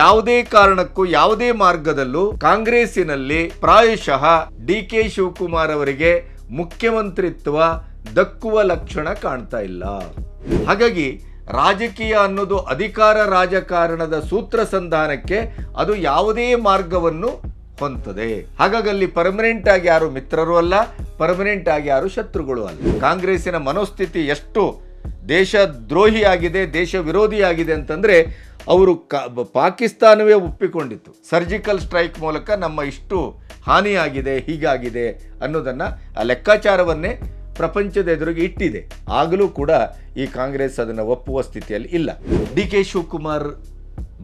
ಯಾವುದೇ ಕಾರಣಕ್ಕೂ ಯಾವುದೇ ಮಾರ್ಗದಲ್ಲೂ ಕಾಂಗ್ರೆಸ್ಸಿನಲ್ಲಿ ಪ್ರಾಯಶಃ ಡಿ ಕೆ ಶಿವಕುಮಾರ್ ಅವರಿಗೆ ಮುಖ್ಯಮಂತ್ರಿತ್ವ ದಕ್ಕುವ ಲಕ್ಷಣ ಕಾಣ್ತಾ ಇಲ್ಲ. ಹಾಗಾಗಿ ರಾಜಕೀಯ ಅನ್ನೋದು ಅಧಿಕಾರ ರಾಜಕಾರಣದ ಸೂತ್ರ ಸಂಧಾನಕ್ಕೆ ಅದು ಯಾವುದೇ ಮಾರ್ಗವನ್ನು ಹೊಂತದೆ ಹಾಗಾಗಿ ಅಲ್ಲಿ ಪರ್ಮನೆಂಟ್ ಆಗಿ ಯಾರು ಮಿತ್ರರು ಅಲ್ಲ ಪರ್ಮನೆಂಟ್ ಆಗಿ ಯಾರು ಶತ್ರುಗಳು ಅಲ್ಲ. ಕಾಂಗ್ರೆಸ್ಸಿನ ಮನೋಸ್ಥಿತಿ ಎಷ್ಟು ದೇಶ ದ್ರೋಹಿಯಾಗಿದೆ ದೇಶ ವಿರೋಧಿಯಾಗಿದೆ ಅಂತಂದರೆ ಅವರು ಕ- ಪಾಕಿಸ್ತಾನವೇ ಒಪ್ಪಿಕೊಂಡಿತ್ತು. ಸರ್ಜಿಕಲ್ ಸ್ಟ್ರೈಕ್ ಮೂಲಕ ನಮ್ಮ ಇಷ್ಟು ಹಾನಿಯಾಗಿದೆ, ಹೀಗಾಗಿದೆ ಅನ್ನೋದನ್ನು ಆ ಲೆಕ್ಕಾಚಾರವನ್ನೇ ಪ್ರಪಂಚದ ಎದುರಿಗೆ ಇಟ್ಟಿದೆ. ಆಗಲೂ ಕೂಡ ಈ ಕಾಂಗ್ರೆಸ್ ಅದನ್ನು ಒಪ್ಪುವ ಸ್ಥಿತಿಯಲ್ಲಿ ಇಲ್ಲ. ಡಿ ಕೆ ಶಿವಕುಮಾರ್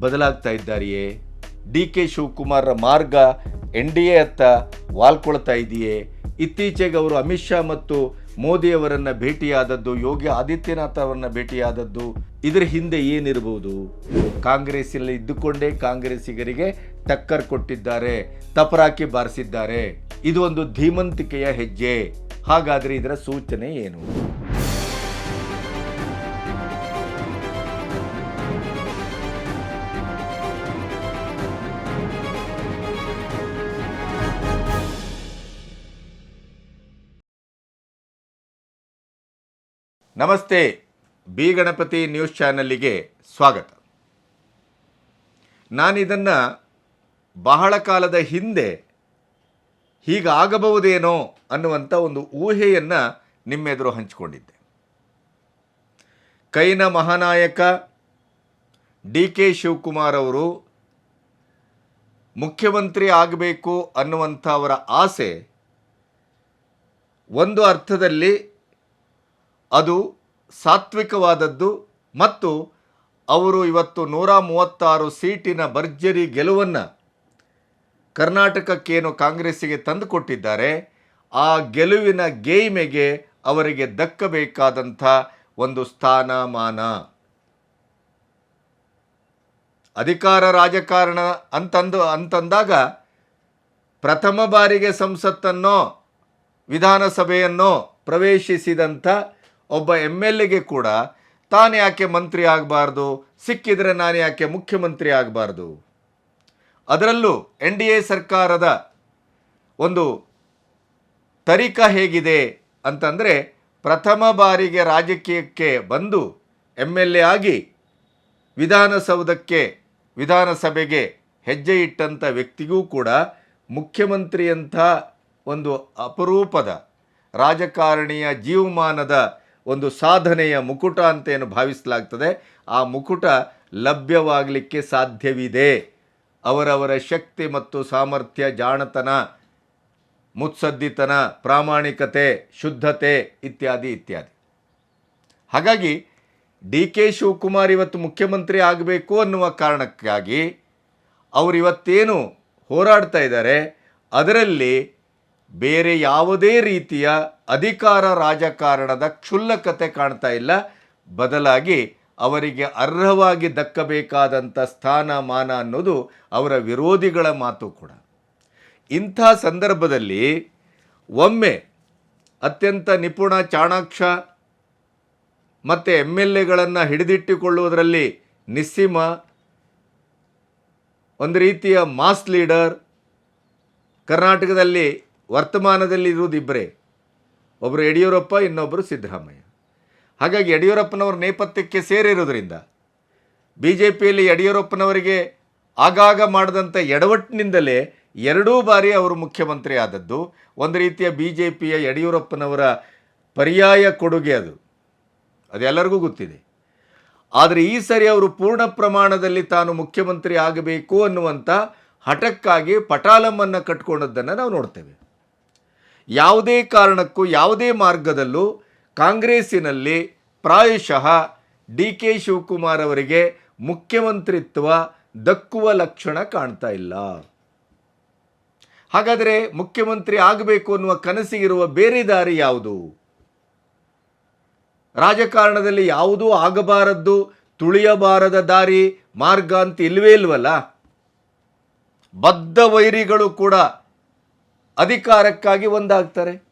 ಬದಲಾಗ್ತಾ ಇದ್ದಾರೆಯೇ? ಡಿ ಕೆ ಶಿವಕುಮಾರ್ ಮಾರ್ಗ ಎನ್ ಡಿ ಎ ಅತ್ತ ವಾಲ್ಕೊಳ್ತಾ ಇದೆಯೇ? ಇತ್ತೀಚೆಗೆ ಅವರು ಅಮಿತ್ ಶಾ ಮತ್ತು ಮೋದಿಯವರನ್ನ ಭೇಟಿಯಾದದ್ದು, ಯೋಗಿ ಆದಿತ್ಯನಾಥ್ ಅವರನ್ನ ಭೇಟಿಯಾದದ್ದು, ಇದರ ಹಿಂದೆ ಏನಿರಬಹುದು ಕಾಂಗ್ರೆಸ್ಸಲ್ಲಿ ಇದ್ದುಕೊಂಡೇ ಕಾಂಗ್ರೆಸ್ಸಿಗರಿಗೆ ಟಕ್ಕರ್ ಕೊಟ್ಟಿದ್ದಾರೆ, ತಪರಾಕಿ ಬಾರಿಸಿದ್ದಾರೆ. ಇದು ಒಂದು ಧೀಮಂತಿಕೆಯ ಹೆಜ್ಜೆ. ಹಾಗಾದ್ರೆ ಇದರ ಸೂಚನೆ ಏನು? ನಮಸ್ತೆ, ಬಿ ಗಣಪತಿ ನ್ಯೂಸ್ ಚಾನಲ್ಲಿಗೆ ಸ್ವಾಗತ. ನಾನಿದನ್ನು ಬಹಳ ಕಾಲದ ಹಿಂದೆ ಹೀಗಾಗಬಹುದೇನೋ ಅನ್ನುವಂಥ ಒಂದು ಊಹೆಯನ್ನು ನಿಮ್ಮೆದುರು ಹಂಚಿಕೊಂಡಿದ್ದೆ. ಕೈನ ಮಹಾನಾಯಕ ಡಿ ಕೆ ಶಿವಕುಮಾರ್ ಅವರು ಮುಖ್ಯಮಂತ್ರಿ ಆಗಬೇಕು ಅನ್ನುವಂಥ ಅವರ ಆಸೆ ಒಂದು ಅರ್ಥದಲ್ಲಿ ಅದು ಸಾತ್ವಿಕವಾದದ್ದು ಮತ್ತು ಅವರು ಇವತ್ತು ನೂರ ಮೂವತ್ತಾರು ಸೀಟಿನ ಭರ್ಜರಿ ಗೆಲುವನ್ನು ಕರ್ನಾಟಕಕ್ಕೇನು ಕಾಂಗ್ರೆಸ್ಸಿಗೆ ತಂದುಕೊಟ್ಟಿದ್ದಾರೆ, ಆ ಗೆಲುವಿನ ಗೇಯ್ಮೆಗೆ ಅವರಿಗೆ ದಕ್ಕಬೇಕಾದಂಥ ಒಂದು ಸ್ಥಾನಮಾನ. ಅಧಿಕಾರ ರಾಜಕಾರಣ ಅಂತಂದು, ಅಂತಂದಾಗ ಪ್ರಥಮ ಬಾರಿಗೆ ಸಂಸತ್ತನ್ನೋ, ವಿಧಾನಸಭೆಯನ್ನೋ ಪ್ರವೇಶಿಸಿದಂಥ ಒಬ್ಬ ಎಂ ಎಲ್ ಎಗೆ ಕೂಡ ತಾನು ಯಾಕೆ ಮಂತ್ರಿ ಆಗಬಾರ್ದು? ಸಿಕ್ಕಿದರೆ ನಾನು ಯಾಕೆ ಮುಖ್ಯಮಂತ್ರಿ ಆಗಬಾರ್ದು? ಅದರಲ್ಲೂ ಎನ್ ಡಿ ಎ ಸರ್ಕಾರದ ಒಂದು ತರಿಕ ಹೇಗಿದೆ ಅಂತಂದರೆ ಪ್ರಥಮ ಬಾರಿಗೆ ರಾಜಕೀಯಕ್ಕೆ ಬಂದು ಎಂ ಎಲ್ ಎ ಆಗಿ ವಿಧಾನಸೌಧಕ್ಕೆ, ವಿಧಾನಸಭೆಗೆ ಹೆಜ್ಜೆ ಇಟ್ಟಂಥ ವ್ಯಕ್ತಿಗೂ ಕೂಡ ಮುಖ್ಯಮಂತ್ರಿಯಂಥ ಒಂದು ಅಪರೂಪದ ರಾಜಕಾರಣಿಯ ಜೀವಮಾನದ ಒಂದು ಸಾಧನೆಯ ಮುಕುಟ ಅಂತ ಏನು ಭಾವಿಸಲಾಗ್ತದೆ, ಆ ಮುಕುಟ ಲಭ್ಯವಾಗಲಿಕ್ಕೆ ಸಾಧ್ಯವಿದೆ. ಅವರವರ ಶಕ್ತಿ ಮತ್ತು ಸಾಮರ್ಥ್ಯ, ಜಾಣತನ, ಮುತ್ಸದ್ದಿತನ, ಪ್ರಾಮಾಣಿಕತೆ, ಶುದ್ಧತೆ ಇತ್ಯಾದಿ ಇತ್ಯಾದಿ. ಹಾಗಾಗಿ ಡಿ ಕೆ ಶಿವಕುಮಾರ್ ಇವತ್ತು ಮುಖ್ಯಮಂತ್ರಿ ಆಗಬೇಕು ಅನ್ನುವ ಕಾರಣಕ್ಕಾಗಿ ಅವರಿವತ್ತೇನು ಹೋರಾಡ್ತಾ ಇದ್ದಾರೆ, ಅದರಲ್ಲಿ ಬೇರೆ ಯಾವುದೇ ರೀತಿಯ ಅಧಿಕಾರ ರಾಜಕಾರಣದ ಕ್ಷುಲ್ಲಕತೆ ಕಾಣ್ತಾ ಇಲ್ಲ. ಬದಲಾಗಿ ಅವರಿಗೆ ಅರ್ಹವಾಗಿ ದಕ್ಕಬೇಕಾದಂಥ ಸ್ಥಾನಮಾನ ಅನ್ನೋದು ಅವರ ವಿರೋಧಿಗಳ ಮಾತು ಕೂಡ. ಇಂಥ ಸಂದರ್ಭದಲ್ಲಿ ಒಮ್ಮೆ ಅತ್ಯಂತ ನಿಪುಣ ಚಾಣಾಕ್ಷ ಮತ್ತು ಎಂ ಎಲ್ ಎಗಳನ್ನು ಹಿಡಿದಿಟ್ಟುಕೊಳ್ಳುವುದರಲ್ಲಿ ನಿಸ್ಸೀಮ ಒಂದು ರೀತಿಯ ಮಾಸ್ ಲೀಡರ್ ಕರ್ನಾಟಕದಲ್ಲಿ ವರ್ತಮಾನದಲ್ಲಿ ಇರುವುದು ಇಬ್ಬರೇ. ಒಬ್ಬರು ಯಡಿಯೂರಪ್ಪ ಇನ್ನೊಬ್ಬರು ಸಿದ್ದರಾಮಯ್ಯ. ಹಾಗಾಗಿ ಯಡಿಯೂರಪ್ಪನವರ ನೇಪಥ್ಯಕ್ಕೆ ಸೇರಿರುವುದರಿಂದ ಬಿ ಜೆ ಪಿಯಲ್ಲಿ ಯಡಿಯೂರಪ್ಪನವರಿಗೆ ಆಗಾಗ ಮಾಡಿದಂಥ ಎಡವಟ್ಟಿನಿಂದಲೇ ಎರಡೂ ಬಾರಿ ಅವರು ಮುಖ್ಯಮಂತ್ರಿ ಆದದ್ದು. ಒಂದು ರೀತಿಯ ಬಿ ಜೆ ಪಿಯ ಯಡಿಯೂರಪ್ಪನವರ ಪರ್ಯಾಯ ಕೊಡುಗೆ ಅದು. ಅದೆಲ್ಲರಿಗೂ ಗೊತ್ತಿದೆ. ಆದರೆ ಈ ಸರಿ ಅವರು ಪೂರ್ಣ ಪ್ರಮಾಣದಲ್ಲಿ ತಾನು ಮುಖ್ಯಮಂತ್ರಿ ಆಗಬೇಕು ಅನ್ನುವಂಥ ಹಠಕ್ಕಾಗಿ ಪಟಾಲಮ್ಮನ್ನು ಕಟ್ಕೊಂಡದ್ದನ್ನು ನಾವು ನೋಡ್ತೇವೆ. ಯಾವುದೇ ಕಾರಣಕ್ಕೂ, ಯಾವುದೇ ಮಾರ್ಗದಲ್ಲೂ ಕಾಂಗ್ರೆಸ್ಸಿನಲ್ಲಿ ಪ್ರಾಯಶಃ ಡಿ ಕೆ ಶಿವಕುಮಾರ್ ಅವರಿಗೆ ಮುಖ್ಯಮಂತ್ರಿತ್ವ ದಕ್ಕುವ ಲಕ್ಷಣ ಕಾಣ್ತಾ ಇಲ್ಲ. ಹಾಗಾದರೆ ಮುಖ್ಯಮಂತ್ರಿ ಆಗಬೇಕು ಅನ್ನುವ ಕನಸಿಗಿರುವ ಬೇರೆ ದಾರಿ ಯಾವುದು? ರಾಜಕಾರಣದಲ್ಲಿ ಯಾವುದೂ ಆಗಬಾರದ್ದು, ತುಳಿಯಬಾರದ ದಾರಿ, ಮಾರ್ಗ ಅಂತ ಇಲ್ವೇ ಇಲ್ವಲ್ಲ? ಬದ್ಧ ವೈರಿಗಳು ಕೂಡ ಅಧಿಕಾರಕ್ಕಾಗಿ ಒಂದಾಗ್ತಾರೆ.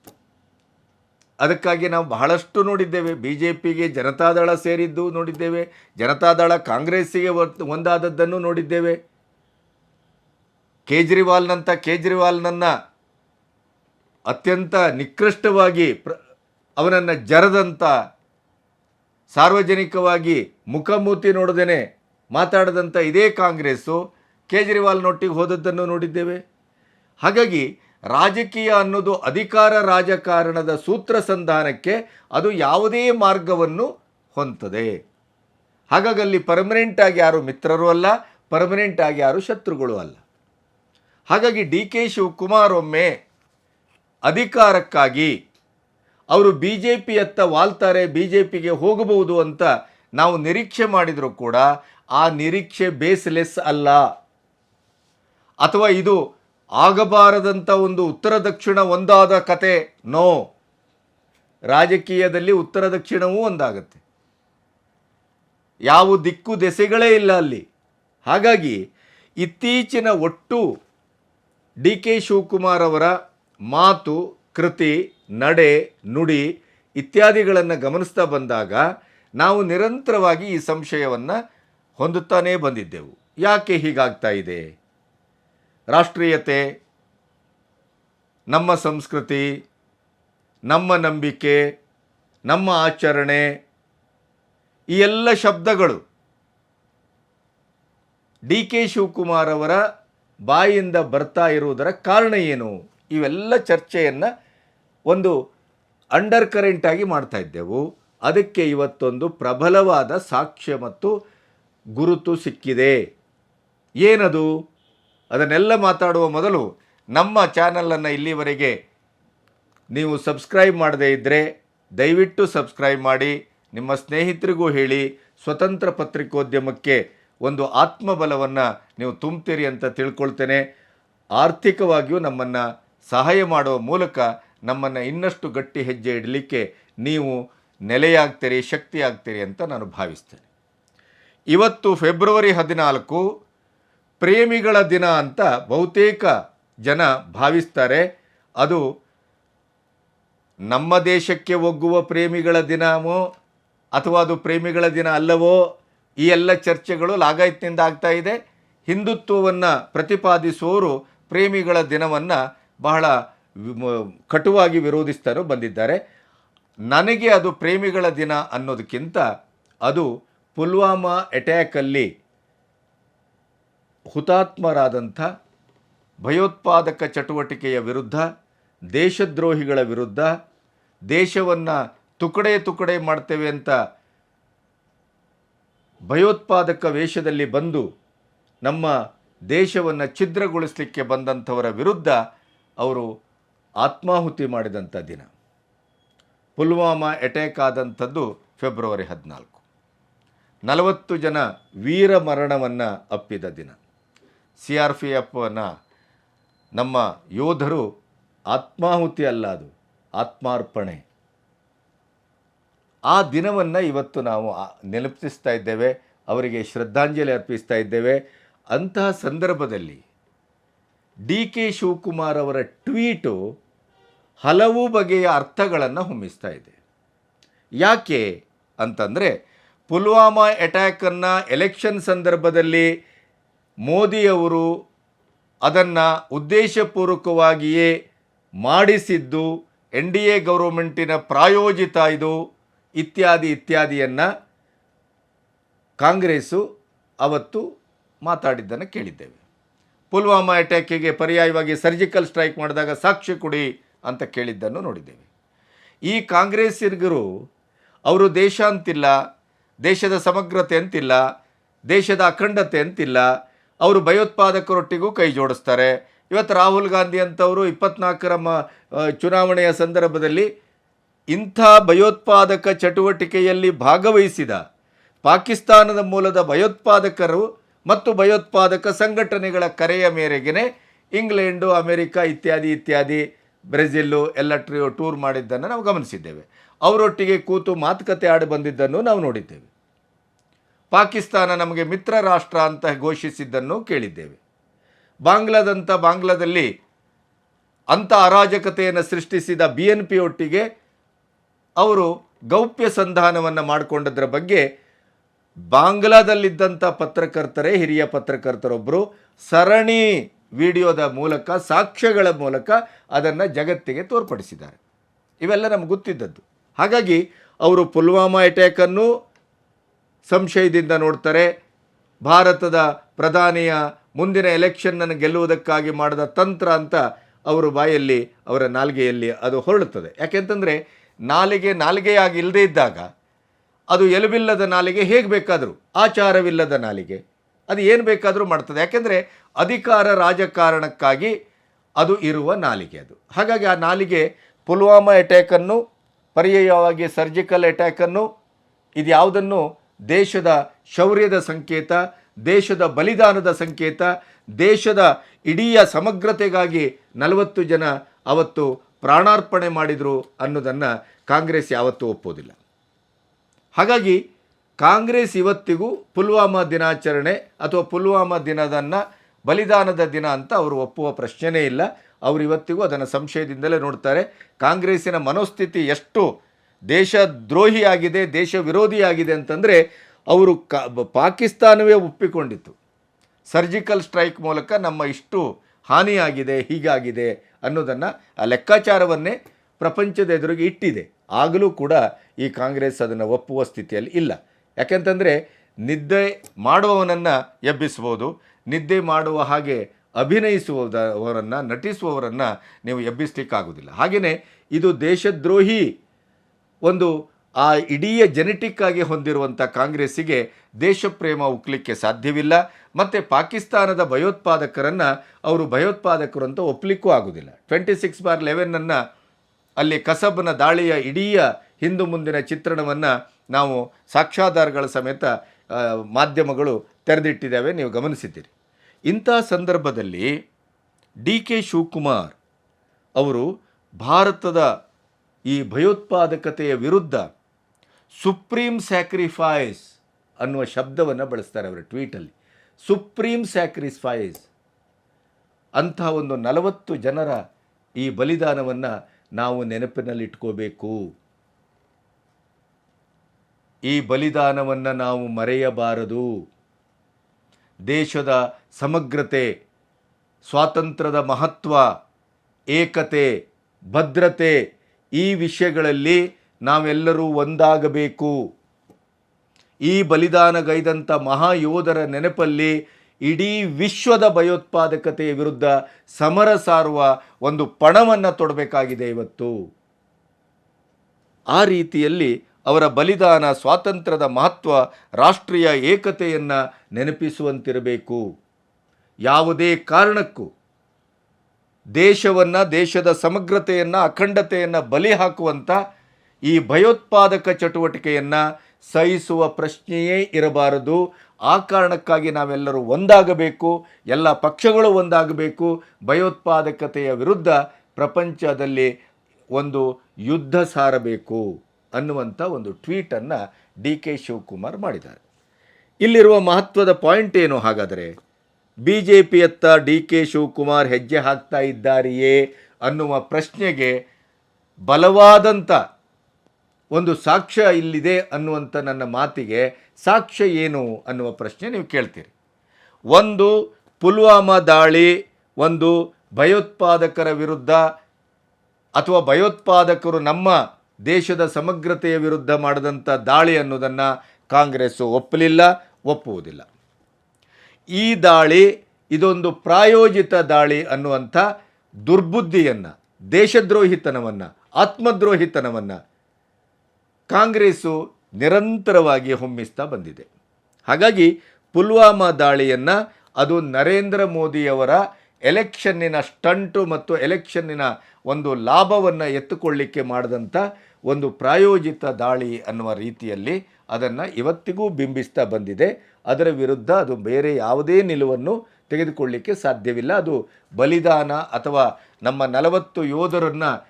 ಅದಕ್ಕಾಗಿ ನಾವು ಬಹಳಷ್ಟು ನೋಡಿದ್ದೇವೆ. ಬಿ ಜೆ ಪಿಗೆ ಜನತಾದಳ ಸೇರಿದ್ದು ನೋಡಿದ್ದೇವೆ. ಜನತಾದಳ ಕಾಂಗ್ರೆಸ್ಸಿಗೆ ಒಂದಾದದ್ದನ್ನು ನೋಡಿದ್ದೇವೆ. ಕೇಜ್ರಿವಾಲ್ನಂಥ ಕೇಜ್ರಿವಾಲ್ನನ್ನು ಅತ್ಯಂತ ನಿಕೃಷ್ಟವಾಗಿ ಪ್ರ, ಅವನನ್ನು ಜರದಂಥ ಸಾರ್ವಜನಿಕವಾಗಿ ಮುಖಮೂತಿ ನೋಡದೇನೆ ಮಾತಾಡದಂಥ ಇದೇ ಕಾಂಗ್ರೆಸ್ಸು ಕೇಜ್ರಿವಾಲ್ನೊಟ್ಟಿಗೆ ಹೋದದ್ದನ್ನು ನೋಡಿದ್ದೇವೆ. ಹಾಗಾಗಿ ರಾಜಕೀಯ ಅನ್ನೋದು ಅಧಿಕಾರ ರಾಜಕಾರಣದ ಸೂತ್ರ ಸಂಧಾನಕ್ಕೆ ಅದು ಯಾವುದೇ ಮಾರ್ಗವನ್ನು ಹೊಂತದೆ. ಹಾಗಾಗಿ ಅಲ್ಲಿ ಪರ್ಮನೆಂಟ್ ಆಗಿ ಯಾರು ಮಿತ್ರರು ಅಲ್ಲ ಪರ್ಮನೆಂಟ್ ಆಗಿ ಯಾರು ಶತ್ರುಗಳು ಅಲ್ಲ. ಹಾಗಾಗಿ ಡಿ ಕೆ ಶಿವಕುಮಾರ್ ಒಮ್ಮೆ ಅಧಿಕಾರಕ್ಕಾಗಿ ಅವರು ಬಿ ಜೆ ಪಿಯತ್ತ ವಾಲ್ತಾರೆ ಬಿ ಜೆ ಪಿಗೆ ಹೋಗಬಹುದು ಅಂತ ನಾವು ನಿರೀಕ್ಷೆ ಮಾಡಿದರೂ ಕೂಡ ಆ ನಿರೀಕ್ಷೆ ಬೇಸ್ಲೆಸ್ ಅಲ್ಲ. ಅಥವಾ ಇದು ಆಗಬಾರದಂಥ ಒಂದು ಉತ್ತರ ದಕ್ಷಿಣ ಒಂದಾದ ಕತೆ, ನೋ. ರಾಜಕೀಯದಲ್ಲಿ ಉತ್ತರ ದಕ್ಷಿಣವೂ ಒಂದಾಗತ್ತೆ. ಯಾವ ದಿಕ್ಕು ದೆಸೆಗಳೇ ಇಲ್ಲ ಅಲ್ಲಿ. ಹಾಗಾಗಿ ಇತ್ತೀಚಿನ ಒಟ್ಟು ಡಿ ಕೆ ಶಿವಕುಮಾರ್ ಅವರ ಮಾತು, ಕೃತಿ, ನಡೆ, ನುಡಿ ಇತ್ಯಾದಿಗಳನ್ನು ಗಮನಿಸ್ತಾ ಬಂದಾಗ ನಾವು ನಿರಂತರವಾಗಿ ಈ ಸಂಶಯವನ್ನು ಹೊಂದುತ್ತಾನೇ ಬಂದಿದ್ದೆವು. ಯಾಕೆ ಹೀಗಾಗ್ತಾ ಇದೆ? ರಾಷ್ಟ್ರೀಯತೆ, ನಮ್ಮ ಸಂಸ್ಕೃತಿ, ನಮ್ಮ ನಂಬಿಕೆ, ನಮ್ಮ ಆಚರಣೆ, ಈ ಎಲ್ಲ ಶಬ್ದಗಳು ಡಿ ಕೆ ಶಿವಕುಮಾರ್ ಅವರ ಬಾಯಿಂದ ಬರ್ತಾ ಇರುವುದರ ಕಾರಣ ಏನು? ಇವೆಲ್ಲ ಚರ್ಚೆಯನ್ನು ಒಂದು ಅಂಡರ್ ಕರೆಂಟಾಗಿ ಮಾಡ್ತಾ ಇದ್ದೆವು. ಅದಕ್ಕೆ ಇವತ್ತೊಂದು ಪ್ರಬಲವಾದ ಸಾಕ್ಷ್ಯ ಮತ್ತು ಗುರುತು ಸಿಕ್ಕಿದೆ. ಏನದು? ಅದನ್ನೆಲ್ಲ ಮಾತಾಡುವ ಮೊದಲು ನಮ್ಮ ಚಾನಲನ್ನು ಇಲ್ಲಿವರೆಗೆ ನೀವು ಸಬ್ಸ್ಕ್ರೈಬ್ ಮಾಡದೇ ಇದ್ದರೆ ದಯವಿಟ್ಟು ಸಬ್ಸ್ಕ್ರೈಬ್ ಮಾಡಿ, ನಿಮ್ಮ ಸ್ನೇಹಿತರಿಗೂ ಹೇಳಿ, ಸ್ವತಂತ್ರ ಪತ್ರಿಕೋದ್ಯಮಕ್ಕೆ ಒಂದು ಆತ್ಮಬಲವನ್ನು ನೀವು ತುಂಬ್ತೀರಿ ಅಂತ ತಿಳ್ಕೊಳ್ತೇನೆ. ಆರ್ಥಿಕವಾಗಿಯೂ ನಮ್ಮನ್ನು ಸಹಾಯ ಮಾಡುವ ಮೂಲಕ ನಮ್ಮನ್ನು ಇನ್ನಷ್ಟು ಗಟ್ಟಿ ಹೆಜ್ಜೆ ಇಡಲಿಕ್ಕೆ ನೀವು ನೆಲೆಯಾಗ್ತೀರಿ ಶಕ್ತಿ ಆಗ್ತೀರಿ ಅಂತ ನಾನು ಭಾವಿಸ್ತೇನೆ. ಇವತ್ತು ಫೆಬ್ರವರಿ ಹದಿನಾಲ್ಕು ಪ್ರೇಮಿಗಳ ದಿನ ಅಂತ ಬಹುತೇಕ ಜನ ಭಾವಿಸ್ತಾರೆ. ಅದು ನಮ್ಮ ದೇಶಕ್ಕೆ ಒಗ್ಗುವ ಪ್ರೇಮಿಗಳ ದಿನವೋ ಅಥವಾ ಅದು ಪ್ರೇಮಿಗಳ ದಿನ ಅಲ್ಲವೋ ಈ ಎಲ್ಲ ಚರ್ಚೆಗಳು ಲಾಗಾಯತ್ನಿಂದ ಆಗ್ತಾ ಇದೆ. ಹಿಂದುತ್ವವನ್ನು ಪ್ರತಿಪಾದಿಸುವವರು ಪ್ರೇಮಿಗಳ ದಿನವನ್ನು ಬಹಳ ಕಟುವಾಗಿ ವಿರೋಧಿಸ್ತಾರೋ ಬಂದಿದ್ದಾರೆ. ನನಗೆ ಅದು ಪ್ರೇಮಿಗಳ ದಿನ ಅನ್ನೋದಕ್ಕಿಂತ ಅದು ಪುಲ್ವಾಮಾ ಅಟ್ಯಾಕಲ್ಲಿ ಹುತಾತ್ಮರಾದಂಥ ಭಯೋತ್ಪಾದಕ ಚಟುವಟಿಕೆಯ ವಿರುದ್ಧ, ದೇಶದ್ರೋಹಿಗಳ ವಿರುದ್ಧ, ದೇಶವನ್ನು ತುಕಡೆ ತುಕಡೆ ಮಾಡ್ತೇವೆ ಅಂತ ಭಯೋತ್ಪಾದಕ ವೇಷದಲ್ಲಿ ಬಂದು ನಮ್ಮ ದೇಶವನ್ನು ಛಿದ್ರಗೊಳಿಸಲಿಕ್ಕೆ ಬಂದಂಥವರ ವಿರುದ್ಧ ಅವರು ಆತ್ಮಾಹುತಿ ಮಾಡಿದಂಥ ದಿನ. ಪುಲ್ವಾಮಾ ಅಟ್ಯಾಕ್ ಆದಂಥದ್ದು ಫೆಬ್ರವರಿ ಹದಿನಾಲ್ಕು. ನಲವತ್ತು ಜನ ವೀರ ಮರಣವನ್ನು ಅಪ್ಪಿದ ದಿನ. ಸಿ ಆರ್ ಪಿ ಎಫನ್ನು ನಮ್ಮ ಯೋಧರು ಆತ್ಮಾಹುತಿ ಅಲ್ಲ ಅದು, ಆತ್ಮಾರ್ಪಣೆ. ಆ ದಿನವನ್ನು ಇವತ್ತು ನಾವು ನೆನಪಿಸ್ತಾ ಇದ್ದೇವೆ, ಅವರಿಗೆ ಶ್ರದ್ಧಾಂಜಲಿ ಅರ್ಪಿಸ್ತಾ ಇದ್ದೇವೆ. ಅಂತಹ ಸಂದರ್ಭದಲ್ಲಿ ಡಿ ಕೆ ಶಿವಕುಮಾರ್ ಅವರ ಟ್ವೀಟು ಹಲವು ಬಗೆಯ ಅರ್ಥಗಳನ್ನು ಹೊಮ್ಮಿಸ್ತಾ ಇದೆ. ಯಾಕೆ ಅಂತಂದರೆ ಪುಲ್ವಾಮಾ ಅಟ್ಯಾಕನ್ನು ಎಲೆಕ್ಷನ್ ಸಂದರ್ಭದಲ್ಲಿ ಮೋದಿಯವರು ಅದನ್ನು ಉದ್ದೇಶಪೂರ್ವಕವಾಗಿಯೇ ಮಾಡಿಸಿದ್ದು ಎನ್ ಡಿ ಎ ಗೌರ್ಮೆಂಟಿನ ಪ್ರಾಯೋಜಿತ ಇದು ಇತ್ಯಾದಿ ಇತ್ಯಾದಿಯನ್ನು ಕಾಂಗ್ರೆಸ್ಸು ಅವತ್ತು ಮಾತಾಡಿದ್ದನ್ನು ಕೇಳಿದ್ದೇವೆ. ಪುಲ್ವಾಮಾ ಅಟ್ಯಾಕಿಗೆ ಪರ್ಯಾಯವಾಗಿ ಸರ್ಜಿಕಲ್ ಸ್ಟ್ರೈಕ್ ಮಾಡಿದಾಗ ಸಾಕ್ಷಿ ಕೊಡಿ ಅಂತ ಕೇಳಿದ್ದನ್ನು ನೋಡಿದ್ದೇವೆ. ಈ ಕಾಂಗ್ರೆಸ್ಸಿಗರು ಅವರು ದೇಶ ಅಂತಿಲ್ಲ, ದೇಶದ ಸಮಗ್ರತೆ ಅಂತಿಲ್ಲ, ದೇಶದ ಅಖಂಡತೆ ಅಂತಿಲ್ಲ ಅವರು ಭಯೋತ್ಪಾದಕರೊಟ್ಟಿಗೂ ಕೈ ಜೋಡಿಸ್ತಾರೆ. ಇವತ್ತು ರಾಹುಲ್ ಗಾಂಧಿ ಅಂತವರು ಇಪ್ಪತ್ನಾಲ್ಕರ ಮ ಚುನಾವಣೆಯ ಸಂದರ್ಭದಲ್ಲಿ ಇಂಥ ಭಯೋತ್ಪಾದಕ ಚಟುವಟಿಕೆಯಲ್ಲಿ ಭಾಗವಹಿಸಿದ ಪಾಕಿಸ್ತಾನದ ಮೂಲದ ಭಯೋತ್ಪಾದಕರು ಮತ್ತು ಭಯೋತ್ಪಾದಕ ಸಂಘಟನೆಗಳ ಕರೆಯ ಮೇರೆಗೆ ಇಂಗ್ಲೆಂಡು, ಅಮೆರಿಕ ಇತ್ಯಾದಿ ಇತ್ಯಾದಿ, ಬ್ರೆಜಿಲ್ಲು ಎಲ್ಲ ಟ್ರಿಯೋ ಟೂರ್ ಮಾಡಿದ್ದನ್ನು ನಾವು ಗಮನಿಸಿದ್ದೇವೆ. ಅವರೊಟ್ಟಿಗೆ ಕೂತು ಮಾತುಕತೆ ಆಡಿ ಬಂದಿದ್ದನ್ನು ನಾವು ನೋಡಿದ್ದೇವೆ. ಪಾಕಿಸ್ತಾನ ನಮಗೆ ಮಿತ್ರ ರಾಷ್ಟ್ರ ಅಂತ ಘೋಷಿಸಿದ್ದನ್ನು ಕೇಳಿದ್ದೇವೆ. ಬಾಂಗ್ಲಾದಂಥ ಬಾಂಗ್ಲಾದಲ್ಲಿ ಅಂಥ ಅರಾಜಕತೆಯನ್ನು ಸೃಷ್ಟಿಸಿದ ಬಿ ಎನ್ ಪಿ ಒಟ್ಟಿಗೆ ಅವರು ಗೌಪ್ಯ ಸಂಧಾನವನ್ನು ಮಾಡಿಕೊಂಡದ್ರ ಬಗ್ಗೆ ಬಾಂಗ್ಲಾದಲ್ಲಿದ್ದಂಥ ಪತ್ರಕರ್ತರೇ, ಹಿರಿಯ ಪತ್ರಕರ್ತರೊಬ್ಬರು ಸರಣಿ ವಿಡಿಯೋದ ಮೂಲಕ, ಸಾಕ್ಷ್ಯಗಳ ಮೂಲಕ ಅದನ್ನು ಜಗತ್ತಿಗೆ ತೋರ್ಪಡಿಸಿದ್ದಾರೆ. ಇವೆಲ್ಲ ನಮ್ಗೆ ಗೊತ್ತಿದ್ದದ್ದು. ಹಾಗಾಗಿ ಅವರು ಪುಲ್ವಾಮಾ ಅಟ್ಯಾಕನ್ನು ಸಂಶಯದಿಂದ ನೋಡ್ತಾರೆ, ಭಾರತದ ಪ್ರಧಾನಿಯ ಮುಂದಿನ ಎಲೆಕ್ಷನ್ನನ್ನು ಗೆಲ್ಲುವುದಕ್ಕಾಗಿ ಮಾಡಿದ ತಂತ್ರ ಅಂತ ಅವರ ಬಾಯಲ್ಲಿ, ಅವರ ನಾಲಿಗೆಯಲ್ಲಿ ಅದು ಹೊರಳುತ್ತದೆ. ಯಾಕೆಂತಂದರೆ ನಾಲಿಗೆ ನಾಲಿಗೆಯಾಗಿ ಇಲ್ಲದೇ ಇದ್ದಾಗ, ಅದು ಎಲುಬಿಲ್ಲದ ನಾಲಿಗೆ ಹೇಗೆ ಬೇಕಾದರೂ, ಆಚಾರವಿಲ್ಲದ ನಾಲಿಗೆ ಅದು ಏನು ಬೇಕಾದರೂ ಮಾಡ್ತದೆ. ಯಾಕೆಂದರೆ, ಅಧಿಕಾರ ರಾಜಕಾರಣಕ್ಕಾಗಿ ಅದು ಇರುವ ನಾಲಿಗೆ ಅದು. ಹಾಗಾಗಿ ಆ ನಾಲಿಗೆ ಪುಲ್ವಾಮಾ ಅಟ್ಯಾಕನ್ನು ಪರ್ಯಾಯವಾಗಿ ಸರ್ಜಿಕಲ್ ಅಟ್ಯಾಕನ್ನು ಇದು ಯಾವುದನ್ನು ದೇಶದ ಶೌರ್ಯದ ಸಂಕೇತ, ದೇಶದ ಬಲಿದಾನದ ಸಂಕೇತ, ದೇಶದ ಇಡೀ ಸಮಗ್ರತೆಗಾಗಿ ನಲವತ್ತು ಜನ ಅವತ್ತು ಪ್ರಾಣಾರ್ಪಣೆ ಮಾಡಿದರು ಅನ್ನೋದನ್ನು ಕಾಂಗ್ರೆಸ್ ಯಾವತ್ತೂ ಒಪ್ಪೋದಿಲ್ಲ. ಹಾಗಾಗಿ ಕಾಂಗ್ರೆಸ್ ಇವತ್ತಿಗೂ ಪುಲ್ವಾಮಾ ದಿನಾಚರಣೆ ಅಥವಾ ಪುಲ್ವಾಮಾ ದಿನದನ್ನು ಬಲಿದಾನದ ದಿನ ಅಂತ ಅವರು ಒಪ್ಪುವ ಪ್ರಶ್ನೆಯೇ ಇಲ್ಲ. ಅವರು ಇವತ್ತಿಗೂ ಅದನ್ನು ಸಂಶಯದಿಂದಲೇ ನೋಡ್ತಾರೆ. ಕಾಂಗ್ರೆಸ್ಸಿನ ಮನೋಸ್ಥಿತಿ ಎಷ್ಟು ದೇಶದ್ರೋಹಿಯಾಗಿದೆ ದೇಶ ವಿರೋಧಿಯಾಗಿದೆ ಅಂತಂದರೆ ಅವರು ಕ ಪಾಕಿಸ್ತಾನವೇ ಒಪ್ಪಿಕೊಂಡಿತ್ತು. ಸರ್ಜಿಕಲ್ ಸ್ಟ್ರೈಕ್ ಮೂಲಕ ನಮ್ಮ ಇಷ್ಟು ಹಾನಿಯಾಗಿದೆ, ಹೀಗಾಗಿದೆ ಅನ್ನೋದನ್ನು ಆ ಲೆಕ್ಕಾಚಾರವನ್ನೇ ಪ್ರಪಂಚದ ಎದುರಿಗೆ ಇಟ್ಟಿದೆ. ಆಗಲೂ ಕೂಡ ಈ ಕಾಂಗ್ರೆಸ್ ಅದನ್ನು ಒಪ್ಪುವ ಸ್ಥಿತಿಯಲ್ಲಿ ಇಲ್ಲ. ಯಾಕೆಂತಂದರೆ ನಿದ್ದೆ ಮಾಡುವವನನ್ನು ಎಬ್ಬಿಸ್ಬೋದು, ನಿದ್ದೆ ಮಾಡುವ ಹಾಗೆ ಅಭಿನಯಿಸುವವರನ್ನು ನಟಿಸುವವರನ್ನು ನೀವು ಎಬ್ಬಿಸ್ಲಿಕ್ಕಾಗೋದಿಲ್ಲ. ಹಾಗೆಯೇ ಇದು ದೇಶದ್ರೋಹಿ ಒಂದು, ಆ ಇಡೀ ಜೆನೆಟಿಕ್ ಆಗಿ ಹೊಂದಿರುವಂಥ ಕಾಂಗ್ರೆಸ್ಸಿಗೆ ದೇಶಪ್ರೇಮ ಉಕ್ಕಲಿಕ್ಕೆ ಸಾಧ್ಯವಿಲ್ಲ. ಮತ್ತು ಪಾಕಿಸ್ತಾನದ ಭಯೋತ್ಪಾದಕರನ್ನು ಅವರು ಭಯೋತ್ಪಾದಕರು ಅಂತ ಒಪ್ಪಲಿಕ್ಕೂ ಆಗೋದಿಲ್ಲ. ಟ್ವೆಂಟಿ ಸಿಕ್ಸ್ ಬಾರ್ ಲೆವೆನನ್ನು ಅಲ್ಲಿ ಕಸಬ್ನ ದಾಳಿಯ ಇಡೀ ಹಿಂದು ಮುಂದಿನ ಚಿತ್ರಣವನ್ನು ನಾವು ಸಾಕ್ಷ್ಯಾಧಾರಗಳ ಸಮೇತ ಮಾಧ್ಯಮಗಳು ತೆರೆದಿಟ್ಟಿದ್ದಾವೆ. ನೀವು ಗಮನಿಸಿದ್ದೀರಿ. ಇಂಥ ಸಂದರ್ಭದಲ್ಲಿ ಡಿ ಕೆ ಶಿವಕುಮಾರ್ ಅವರು ಭಾರತದ ಈ ಭಯೋತ್ಪಾದಕತೆಯ ವಿರುದ್ಧ ಸುಪ್ರೀಂ ಸ್ಯಾಕ್ರಿಫೈಸ್ ಅನ್ನುವ ಶಬ್ದವನ್ನು ಬಳಸ್ತಾರೆ ಅವರ ಟ್ವೀಟಲ್ಲಿ. Supreme sacrifice. ಅಂತಹ ಒಂದು ನಲವತ್ತು ಜನರ ಈ ಬಲಿದಾನವನ್ನು ನಾವು ನೆನಪಿನಲ್ಲಿಟ್ಕೋಬೇಕು. ಈ ಬಲಿದಾನವನ್ನು ನಾವು ಮರೆಯಬಾರದು. ದೇಶದ ಸಮಗ್ರತೆ, ಸ್ವಾತಂತ್ರ್ಯದ ಮಹತ್ವ, ಏಕತೆ, ಭದ್ರತೆ ಈ ವಿಷಯಗಳಲ್ಲಿ ನಾವೆಲ್ಲರೂ ಒಂದಾಗಬೇಕು. ಈ ಬಲಿದಾನಗೈದಂಥ ಮಹಾಯೋಧರ ನೆನಪಲ್ಲಿ ಇಡೀ ವಿಶ್ವದ ಭಯೋತ್ಪಾದಕತೆಯ ವಿರುದ್ಧ ಸಮರ ಸಾರುವ ಒಂದು ಪಣವನ್ನು ತೊಡಬೇಕಾಗಿದೆ ಇವತ್ತು. ಆ ರೀತಿಯಲ್ಲಿ ಅವರ ಬಲಿದಾನ ಸ್ವಾತಂತ್ರ್ಯದ ಮಹತ್ವ, ರಾಷ್ಟ್ರೀಯ ಏಕತೆಯನ್ನು ನೆನಪಿಸುವಂತಿರಬೇಕು. ಯಾವುದೇ ಕಾರಣಕ್ಕೂ ದೇಶವನ್ನು, ದೇಶದ ಸಮಗ್ರತೆಯನ್ನು, ಅಖಂಡತೆಯನ್ನು ಬಲಿ ಹಾಕುವಂಥ ಈ ಭಯೋತ್ಪಾದಕ ಚಟುವಟಿಕೆಯನ್ನು ಸಹಿಸುವ ಪ್ರಶ್ನೆಯೇ ಇರಬಾರದು. ಆ ಕಾರಣಕ್ಕಾಗಿ ನಾವೆಲ್ಲರೂ ಒಂದಾಗಬೇಕು, ಎಲ್ಲ ಪಕ್ಷಗಳು ಒಂದಾಗಬೇಕು. ಭಯೋತ್ಪಾದಕತೆಯ ವಿರುದ್ಧ ಪ್ರಪಂಚದಲ್ಲಿ ಒಂದು ಯುದ್ಧ ಸಾರಬೇಕು ಅನ್ನುವಂಥ ಒಂದು ಟ್ವೀಟನ್ನು ಡಿ ಕೆ ಶಿವಕುಮಾರ್ ಮಾಡಿದ್ದಾರೆ. ಇಲ್ಲಿರುವ ಮಹತ್ವದ ಪಾಯಿಂಟ್ ಏನು ಹಾಗಾದರೆ? ಬಿ ಜೆ ಪಿಯತ್ತ ಡಿ ಕೆ ಶಿವಕುಮಾರ್ ಹೆಜ್ಜೆ ಹಾಕ್ತಾ ಇದ್ದಾರೆಯೇ ಅನ್ನುವ ಪ್ರಶ್ನೆಗೆ ಬಲವಾದಂಥ ಒಂದು ಸಾಕ್ಷ್ಯ ಇಲ್ಲಿದೆ ಅನ್ನುವಂಥ ನನ್ನ ಮಾತಿಗೆ ಸಾಕ್ಷ್ಯ ಏನು ಅನ್ನುವ ಪ್ರಶ್ನೆ ನೀವು ಕೇಳ್ತೀರಿ. ಒಂದು ಪುಲ್ವಾಮಾ ದಾಳಿ, ಒಂದು ಭಯೋತ್ಪಾದಕರ ವಿರುದ್ಧ ಅಥವಾ ಭಯೋತ್ಪಾದಕರು ನಮ್ಮ ದೇಶದ ಸಮಗ್ರತೆಯ ವಿರುದ್ಧ ಮಾಡಿದಂಥ ದಾಳಿ ಅನ್ನೋದನ್ನು ಕಾಂಗ್ರೆಸ್ಸು ಒಪ್ಪಲಿಲ್ಲ, ಒಪ್ಪುವುದಿಲ್ಲ. ಈ ದಾಳಿ ಇದೊಂದು ಪ್ರಾಯೋಜಿತ ದಾಳಿ ಅನ್ನುವಂಥ ದುರ್ಬುದ್ಧಿಯನ್ನು, ದೇಶದ್ರೋಹಿತನವನ್ನು, ಆತ್ಮದ್ರೋಹಿತನವನ್ನು ಕಾಂಗ್ರೆಸ್ಸು ನಿರಂತರವಾಗಿ ಹೊಮ್ಮಿಸ್ತಾ ಬಂದಿದೆ. ಹಾಗಾಗಿ ಪುಲ್ವಾಮಾ ದಾಳಿಯನ್ನು ಅದು ನರೇಂದ್ರ ಮೋದಿಯವರ ಎಲೆಕ್ಷನ್ನಿನ ಸ್ಟಂಟು ಮತ್ತು ಎಲೆಕ್ಷನ್ನಿನ ಒಂದು ಲಾಭವನ್ನು ಎತ್ತುಕೊಳ್ಳಿಕ್ಕೆ ಮಾಡಿದಂಥ ಒಂದು ಪ್ರಾಯೋಜಿತ ದಾಳಿ ಅನ್ನುವ ರೀತಿಯಲ್ಲಿ ಅದನ್ನು ಇವತ್ತಿಗೂ ಬಿಂಬಿಸ್ತಾ ಬಂದಿದೆ. ಅದರ ವಿರುದ್ಧ ಅದು ಬೇರೆ ಯಾವುದೇ ನಿಲುವನ್ನು ತೆಗೆದುಕೊಳ್ಳಿಕ್ಕೆ ಸಾಧ್ಯವಿಲ್ಲ. ಅದು ಬಲಿದಾನ ಅಥವಾ ನಮ್ಮ ನಲವತ್ತು ಯೋಧರನ್ನು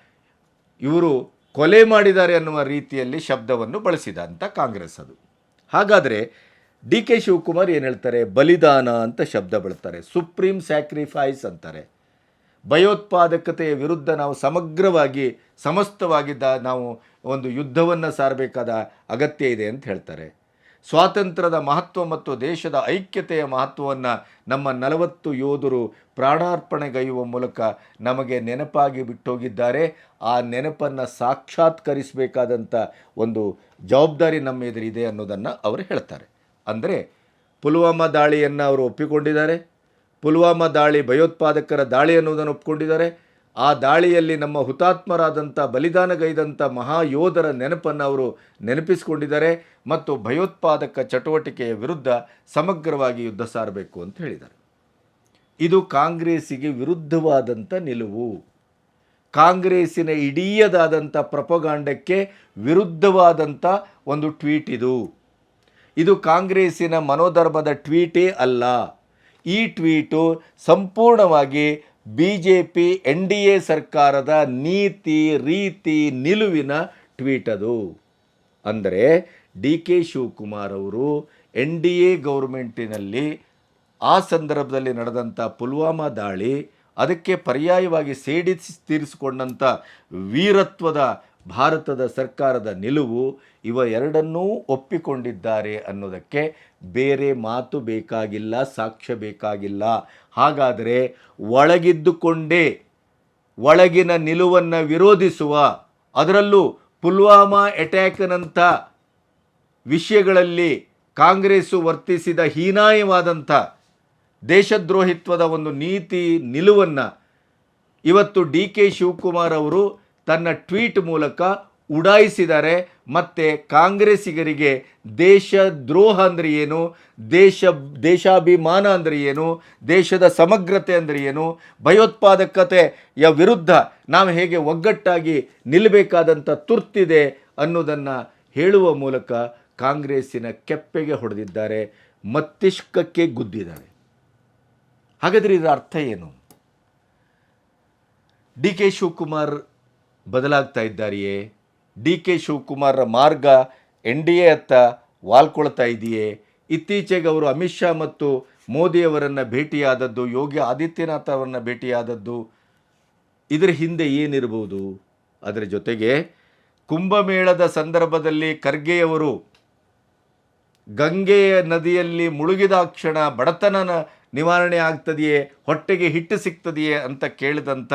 ಇವರು ಕೊಲೆ ಮಾಡಿದ್ದಾರೆ ಅನ್ನುವ ರೀತಿಯಲ್ಲಿ ಶಬ್ದವನ್ನು ಬಳಸಿದ ಅಂತ ಕಾಂಗ್ರೆಸ್ ಅದು. ಹಾಗಾದರೆ ಡಿ ಕೆ ಶಿವಕುಮಾರ್ ಏನು ಹೇಳ್ತಾರೆ? ಬಲಿದಾನ ಅಂತ ಶಬ್ದ ಬಳಸ್ತಾರೆ ಸುಪ್ರೀಂ ಸ್ಯಾಕ್ರಿಫೈಸ್ ಅಂತಾರೆ. ಭಯೋತ್ಪಾದಕತೆಯ ವಿರುದ್ಧ ನಾವು ಸಮಗ್ರವಾಗಿ, ಸಮಸ್ತವಾಗಿದ್ದ ನಾವು ಒಂದು ಯುದ್ಧವನ್ನು ಸಾರಬೇಕಾದ ಅಗತ್ಯ ಇದೆ ಅಂತ ಹೇಳ್ತಾರೆ. ಸ್ವಾತಂತ್ರ್ಯದ ಮಹತ್ವ ಮತ್ತು ದೇಶದ ಐಕ್ಯತೆಯ ಮಹತ್ವವನ್ನು ನಮ್ಮ ನಲವತ್ತು ಯೋಧರು ಪ್ರಾಣಾರ್ಪಣೆಗೈಯುವ ಮೂಲಕ ನಮಗೆ ನೆನಪಾಗಿ ಬಿಟ್ಟೋಗಿದ್ದಾರೆ. ಆ ನೆನಪನ್ನು ಸಾಕ್ಷಾತ್ಕರಿಸಬೇಕಾದಂಥ ಒಂದು ಜವಾಬ್ದಾರಿ ನಮ್ಮ ಎದುರಿದೆ ಅನ್ನೋದನ್ನು ಅವರು ಹೇಳ್ತಾರೆ. ಅಂದರೆ ಪುಲ್ವಾಮಾ ದಾಳಿಯನ್ನು ಅವರು ಒಪ್ಪಿಕೊಂಡಿದ್ದಾರೆ. ಪುಲ್ವಾಮಾ ದಾಳಿ ಭಯೋತ್ಪಾದಕರ ದಾಳಿ ಅನ್ನುವುದನ್ನು ಒಪ್ಪಿಕೊಂಡಿದ್ದಾರೆ ಆ ದಾಳಿಯಲ್ಲಿ ನಮ್ಮ ಹುತಾತ್ಮರಾದಂಥ, ಬಲಿದಾನಗೈದಂಥ ಮಹಾಯೋಧರ ನೆನಪನ್ನು ಅವರು ನೆನಪಿಸಿಕೊಂಡಿದ್ದಾರೆ ಮತ್ತು ಭಯೋತ್ಪಾದಕ ಚಟುವಟಿಕೆಯ ವಿರುದ್ಧ ಸಮಗ್ರವಾಗಿ ಯುದ್ಧ ಸಾರಬೇಕು ಅಂತ ಹೇಳಿದ್ದಾರೆ. ಇದು ಕಾಂಗ್ರೆಸ್ಸಿಗೆ ವಿರುದ್ಧವಾದಂಥ ನಿಲುವು. ಕಾಂಗ್ರೆಸ್ಸಿನ ಇಡೀಯದಾದಂಥ ಪ್ರಪಗಾಂಡಕ್ಕೆ ವಿರುದ್ಧವಾದಂಥ ಒಂದು ಟ್ವೀಟ್ ಇದು. ಇದು ಕಾಂಗ್ರೆಸ್ಸಿನ ಮನೋಧರ್ಮದ ಟ್ವೀಟೇ ಅಲ್ಲ. ಈ ಟ್ವೀಟು ಸಂಪೂರ್ಣವಾಗಿ B J P N D A ಸರ್ಕಾರದ ನೀತಿ, ರೀತಿ, ನಿಲುವಿನ ಟ್ವೀಟ್ ಅದು. ಅಂದರೆ ಡಿ ಕೆ ಶಿವಕುಮಾರ್ ಅವರು ಎನ್ ಡಿ ಎ ಗೌರ್ಮೆಂಟಿನಲ್ಲಿ ಆ ಸಂದರ್ಭದಲ್ಲಿ ನಡೆದಂಥ ಪುಲ್ವಾಮಾ ದಾಳಿ, ಅದಕ್ಕೆ ಪರ್ಯಾಯವಾಗಿ ಸೇಡಿ ತೀರಿಸಿಕೊಂಡಂಥ ವೀರತ್ವದ ಭಾರತದ ಸರ್ಕಾರದ ನಿಲುವು ಇವ ಎರಡನ್ನೂ ಒಪ್ಪಿಕೊಂಡಿದ್ದಾರೆ ಅನ್ನೋದಕ್ಕೆ ಬೇರೆ ಮಾತು ಬೇಕಾಗಿಲ್ಲ, ಸಾಕ್ಷ್ಯ ಬೇಕಾಗಿಲ್ಲ. ಹಾಗಾದರೆ ಒಳಗಿದ್ದುಕೊಂಡೇ ಒಳಗಿನ ನಿಲುವನ್ನು ವಿರೋಧಿಸುವ, ಅದರಲ್ಲೂ ಪುಲ್ವಾಮಾ ಅಟ್ಯಾಕ್ನಂಥ ವಿಷಯಗಳಲ್ಲಿ ಕಾಂಗ್ರೆಸ್ಸು ವರ್ತಿಸಿದ ಹೀನಾಯವಾದಂಥ ದೇಶದ್ರೋಹಿತ್ವದ ಒಂದು ನೀತಿ ನಿಲುವನ್ನು ಇವತ್ತು ಡಿ ಕೆ ಶಿವಕುಮಾರ್ ಅವರು ತನ್ನ ಟ್ವೀಟ್ ಮೂಲಕ ಉಡಾಯಿಸಿದ್ದಾರೆ ಮತ್ತು ಕಾಂಗ್ರೆಸ್ಸಿಗರಿಗೆ ದೇಶದ್ರೋಹ ಅಂದರೆ ಏನು, ದೇಶ, ದೇಶಾಭಿಮಾನ ಅಂದರೆ ಏನು, ದೇಶದ ಸಮಗ್ರತೆ ಅಂದರೆ ಏನು, ಭಯೋತ್ಪಾದಕತೆಯ ವಿರುದ್ಧ ನಾವು ಹೇಗೆ ಒಗ್ಗಟ್ಟಾಗಿ ನಿಲ್ಲಬೇಕಾದಂಥ ತುರ್ತಿದೆ ಅನ್ನೋದನ್ನು ಹೇಳುವ ಮೂಲಕ ಕಾಂಗ್ರೆಸ್ಸಿನ ಕೆಪ್ಪೆಗೆ ಹೊಡೆದಿದ್ದಾರೆ ಮತ್ತಿಷ್ಕಕ್ಕೆ ಗುದ್ದಿದ್ದಾರೆ. ಹಾಗಾದರೆ ಇದರ ಅರ್ಥ ಏನು? ಡಿ ಕೆ ಶಿವಕುಮಾರ್ ಬದಲಾಗ್ತಾ ಇದ್ದಾರೆಯೇ? ಡಿ ಕೆ ಶಿವಕುಮಾರ್ರ ಮಾರ್ಗ ಎನ್ ಡಿ ಎ ಅತ್ತ ವಾಲ್ಕೊಳ್ತಾ ಇದೆಯೇ? ಇತ್ತೀಚೆಗೆ ಅವರು ಅಮಿತ್ ಶಾ ಮತ್ತು ಮೋದಿಯವರನ್ನು ಭೇಟಿಯಾದದ್ದು, ಯೋಗಿ ಆದಿತ್ಯನಾಥ್ ಅವರನ್ನು ಭೇಟಿಯಾದದ್ದು. ಇದರ ಹಿಂದೆ ಏನಿರ್ಬೋದು? ಅದರ ಜೊತೆಗೆ ಕುಂಭಮೇಳದ ಸಂದರ್ಭದಲ್ಲಿ ಖರ್ಗೆಯವರು ಗಂಗೆಯ ನದಿಯಲ್ಲಿ ಮುಳುಗಿದ ಕ್ಷಣ ಬಡತನ ನಿವಾರಣೆ ಆಗ್ತದೆಯೇ? ಹೊಟ್ಟೆಗೆ ಹಿಟ್ಟು ಸಿಗ್ತದೆಯೇ ಅಂತ ಕೇಳಿದಂಥ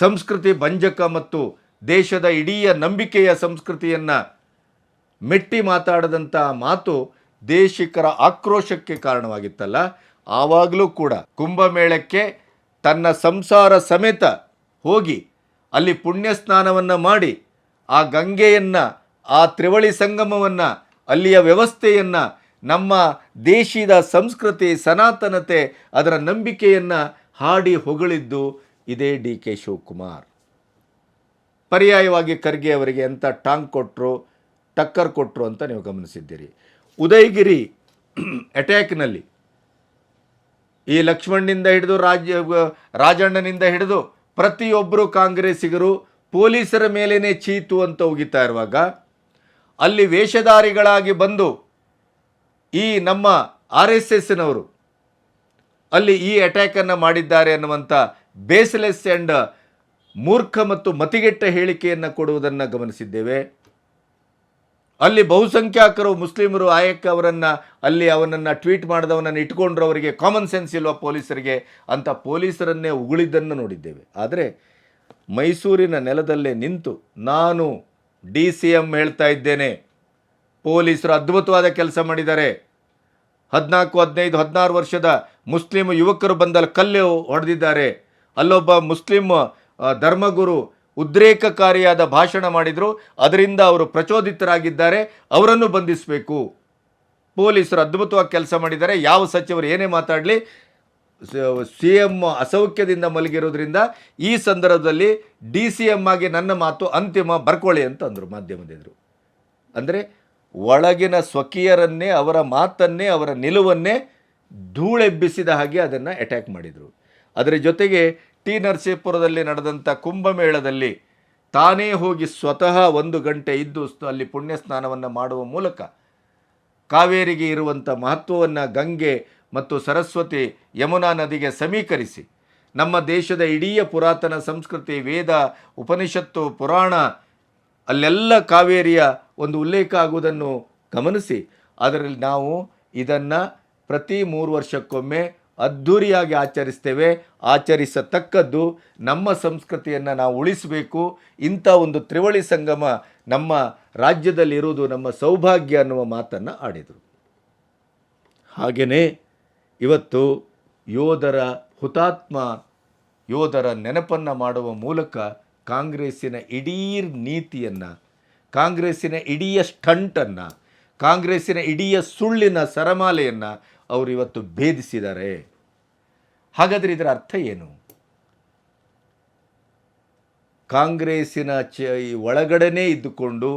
ಸಂಸ್ಕೃತಿ ಭಂಜಕ ಮತ್ತು ದೇಶದ ಇಡೀ ನಂಬಿಕೆಯ ಸಂಸ್ಕೃತಿಯನ್ನು ಮೆಟ್ಟಿ ಮಾತಾಡದಂಥ ಮಾತು ದೇಶಿಕರ ಆಕ್ರೋಶಕ್ಕೆ ಕಾರಣವಾಗಿತ್ತಲ್ಲ, ಆವಾಗಲೂ ಕೂಡ ಕುಂಭಮೇಳಕ್ಕೆ ತನ್ನ ಸಂಸಾರ ಸಮೇತ ಹೋಗಿ ಅಲ್ಲಿ ಪುಣ್ಯ ಸ್ನಾನವನ್ನು ಮಾಡಿ, ಆ ಗಂಗೆಯನ್ನು, ಆ ತ್ರಿವಳಿ ಸಂಗಮವನ್ನು, ಅಲ್ಲಿಯ ವ್ಯವಸ್ಥೆಯನ್ನು, ನಮ್ಮ ದೇಶದ ಸಂಸ್ಕೃತಿ, ಸನಾತನತೆ, ಅದರ ನಂಬಿಕೆಯನ್ನು ಹಾಡಿ ಹೊಗಳಿದ್ದು ಇದೇ ಡಿ ಕೆ ಶಿವಕುಮಾರ್. ಪರ್ಯಾಯವಾಗಿ ಖರ್ಗೆ ಅವರಿಗೆ ಎಂಥ ಟಾಂಗ್ ಕೊಟ್ಟರು ಟಕ್ಕರ್ ಕೊಟ್ಟರು ಅಂತ ನೀವು ಗಮನಿಸಿದ್ದೀರಿ. ಉದಯಗಿರಿ ಅಟ್ಯಾಕ್ನಲ್ಲಿ ಈ ಲಕ್ಷ್ಮಣ್ನಿಂದ ಹಿಡಿದು ರಾಜ, ರಾಜಣ್ಣನಿಂದ ಹಿಡಿದು ಪ್ರತಿಯೊಬ್ಬರು ಕಾಂಗ್ರೆಸ್ಸಿಗರು ಪೊಲೀಸರ ಮೇಲೇ ಚೀತು ಅಂತ ಉಗಿತಾ ಇರುವಾಗ ಅಲ್ಲಿ ವೇಷಧಾರಿಗಳಾಗಿ ಬಂದು ಈ ನಮ್ಮ ಆರ್ ಎಸ್ ಎಸ್ನವರು ಅಲ್ಲಿ ಈ ಅಟ್ಯಾಕನ್ನು ಮಾಡಿದ್ದಾರೆ ಅನ್ನುವಂಥ ಬೇಸ್ಲೆಸ್ ಆ್ಯಂಡ್ ಮೂರ್ಖ ಮತ್ತು ಮತಿಗೆಟ್ಟ ಹೇಳಿಕೆಯನ್ನು ಕೊಡುವುದನ್ನು ಗಮನಿಸಿದ್ದೇವೆ. ಅಲ್ಲಿ ಬಹುಸಂಖ್ಯಾತರು ಮುಸ್ಲಿಮರು ಆಯಕ್ ಅವರನ್ನು, ಅಲ್ಲಿ ಅವನನ್ನು ಟ್ವೀಟ್ ಮಾಡಿದವನನ್ನು ಇಟ್ಕೊಂಡ್ರು ಅವರಿಗೆ ಕಾಮನ್ ಸೆನ್ಸ್ ಇಲ್ವಾ ಪೊಲೀಸರಿಗೆ ಅಂತ ಪೊಲೀಸರನ್ನೇ ಉಗುಳಿದ್ದನ್ನು ನೋಡಿದ್ದೇವೆ. ಆದರೆ ಮೈಸೂರಿನ ನೆಲದಲ್ಲೇ ನಿಂತು ನಾನು ಡಿ ಸಿ ಎಂ ಹೇಳ್ತಾ ಇದ್ದೇನೆ, ಪೊಲೀಸರು ಅದ್ಭುತವಾದ ಕೆಲಸ ಮಾಡಿದ್ದಾರೆ. ಹದಿನಾಲ್ಕು, ಹದಿನೈದು, ಹದಿನಾರು ವರ್ಷದ ಮುಸ್ಲಿಂ ಯುವಕರು ಬಂದಲ್ಲಿ ಕಲ್ಲು ಹೊಡೆದಿದ್ದಾರೆ. ಅಲ್ಲೊಬ್ಬ ಮುಸ್ಲಿಂ ಧರ್ಮಗುರು ಉದ್ರೇಕಕಾರಿಯಾದ ಭಾಷಣ ಮಾಡಿದರು. ಅದರಿಂದ ಅವರು ಪ್ರಚೋದಿತರಾಗಿದ್ದಾರೆ. ಅವರನ್ನು ಬಂಧಿಸಬೇಕು. ಪೊಲೀಸರು ಅದ್ಭುತವಾಗಿ ಕೆಲಸ ಮಾಡಿದ್ದಾರೆ. ಯಾವ ಸಚಿವರು ಏನೇ ಮಾತಾಡಲಿ, ಸಿ ಎಂ ಅಸೌಖ್ಯದಿಂದ ಮಲಗಿರೋದ್ರಿಂದ ಈ ಸಂದರ್ಭದಲ್ಲಿ ಡಿ ಸಿ ಎಂ ಆಗಿ ನನ್ನ ಮಾತು ಅಂತಿಮ ಬರ್ಕೊಳ್ಳಿ ಅಂತ ಅಂದರು ಮಾಧ್ಯಮದೆದುರು. ಅಂದರೆ ಒಳಗಿನ ಸ್ವಕೀಯರನ್ನೇ, ಅವರ ಮಾತನ್ನೇ, ಅವರ ನಿಲುವನ್ನೇ ಧೂಳೆಬ್ಬಿಸಿದ ಹಾಗೆ ಅದನ್ನು ಅಟ್ಯಾಕ್ ಮಾಡಿದರು. ಅದರ ಜೊತೆಗೆ ಟಿ ನರಸೀಪುರದಲ್ಲಿ ನಡೆದಂಥ ಕುಂಭಮೇಳದಲ್ಲಿ ತಾನೇ ಹೋಗಿ ಸ್ವತಃ ಒಂದು ಗಂಟೆ ಇದ್ದು ಅಲ್ಲಿ ಪುಣ್ಯ ಸ್ನಾನವನ್ನು ಮಾಡುವ ಮೂಲಕ ಕಾವೇರಿಗೆ ಇರುವಂಥ ಮಹತ್ವವನ್ನು ಗಂಗೆ ಮತ್ತು ಸರಸ್ವತಿ ಯಮುನಾ ನದಿಗೆ ಸಮೀಕರಿಸಿ. ನಮ್ಮ ದೇಶದ ಇಡೀ ಪುರಾತನ ಸಂಸ್ಕೃತಿ, ವೇದ, ಉಪನಿಷತ್ತು, ಪುರಾಣ ಅಲ್ಲೆಲ್ಲ ಕಾವೇರಿಯ ಒಂದು ಉಲ್ಲೇಖ ಆಗುವುದನ್ನು ಗಮನಿಸಿ. ಅದರಲ್ಲಿ ನಾವು ಇದನ್ನು ಪ್ರತಿ ಮೂರು ವರ್ಷಕ್ಕೊಮ್ಮೆ ಅದ್ಧೂರಿಯಾಗಿ ಆಚರಿಸ್ತೇವೆ. ಆಚರಿಸತಕ್ಕದ್ದು ನಮ್ಮ ಸಂಸ್ಕೃತಿಯನ್ನು ನಾವು ಉಳಿಸಬೇಕು. ಇಂಥ ಒಂದು ತ್ರಿವಳಿ ಸಂಗಮ ನಮ್ಮ ರಾಜ್ಯದಲ್ಲಿ ಇರುವುದು ನಮ್ಮ ಸೌಭಾಗ್ಯ ಅನ್ನುವ ಮಾತನ್ನು ಆಡಿದರು. ಹಾಗೆಯೇ ಇವತ್ತು ಯೋಧರ ಹುತಾತ್ಮ ಯೋಧರ ನೆನಪನ್ನು ಮಾಡುವ ಮೂಲಕ ಕಾಂಗ್ರೆಸ್ಸಿನ ಇಡೀ ನೀತಿಯನ್ನು, ಕಾಂಗ್ರೆಸ್ಸಿನ ಇಡೀ ಸ್ಟಂಟನ್ನು, ಕಾಂಗ್ರೆಸ್ಸಿನ ಇಡೀ ಸುಳ್ಳಿನ ಸರಮಾಲೆಯನ್ನು ಅವರು ಇವತ್ತು ಭೇದಿಸಿದ್ದಾರೆ ಹಾಗಾದರೆ ಇದರ ಅರ್ಥ ಏನು? ಕಾಂಗ್ರೆಸ್ಸಿನ ಚ ಒಳಗಡೆನೇ ಇದ್ದುಕೊಂಡು